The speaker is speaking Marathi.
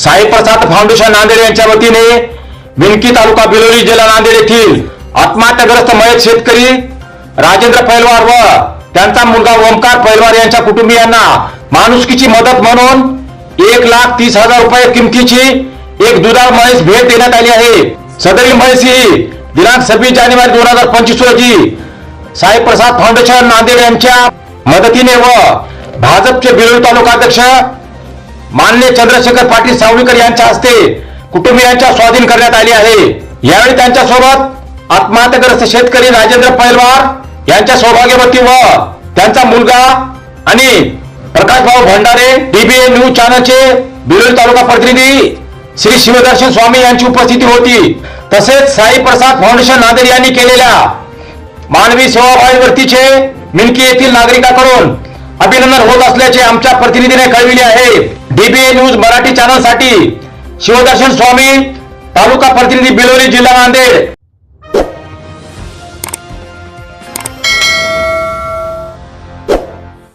साईप्रसाद फाउंडेशन नांदेड यांच्या वतीने विनकी तालुका बिलोली जिल्हा नांदेड येथील आत्महत्याग्रस्त मयत शेतकरी राजेंद्र पैलवार व त्यांचा मुलगा ओमकार पैलवार यांच्या कुटुंबियांना माणुसकीची मदत म्हणून एक लाख तीस हजार रुपये किमतीची एक दुधाळ म्हैस भेट देण्यात आली आहे. सदरी म्हैस ही दिनांक सव्वीस जानेवारी दोन हजार पंचवीस रोजी साईप्रसाद फाउंडेशन नांदेड यांच्या मदतीने व भाजपचे बिलोली तालुकाध्यक्ष माननीय चंद्रशेखर पाटील सावळीकर यांच्या हस्ते कुटुंबियांच्या स्वाधीन करण्यात आली आहे. यावेळी त्यांच्यासोबत आत्महत्याग्रस्त शेतकरी राजेंद्र पैलवार यांच्या सौभाग्यवती व त्यांचा मुलगा आणि प्रकाश भाऊ भंडारे डीबीए न्यूज चॅनलचे बिरोली तालुका प्रतिनिधी श्री शिवदर्शन स्वामी यांची उपस्थिती होती. तसेच साई प्रसाद फाउंडेशन नांदेड यांनी केलेल्या मानवी सेवाभावीवर्तीचे मिनकी येथील नागरिकांकडून अभिनंदन होत असल्याचे आमच्या प्रतिनिधीने कळविले आहे. डीबीए न्यूज मराठी चॅनलसाठी शिवदर्शन स्वामी तालुका प्रतिनिधी बिलोली जिल्हा नांदेड.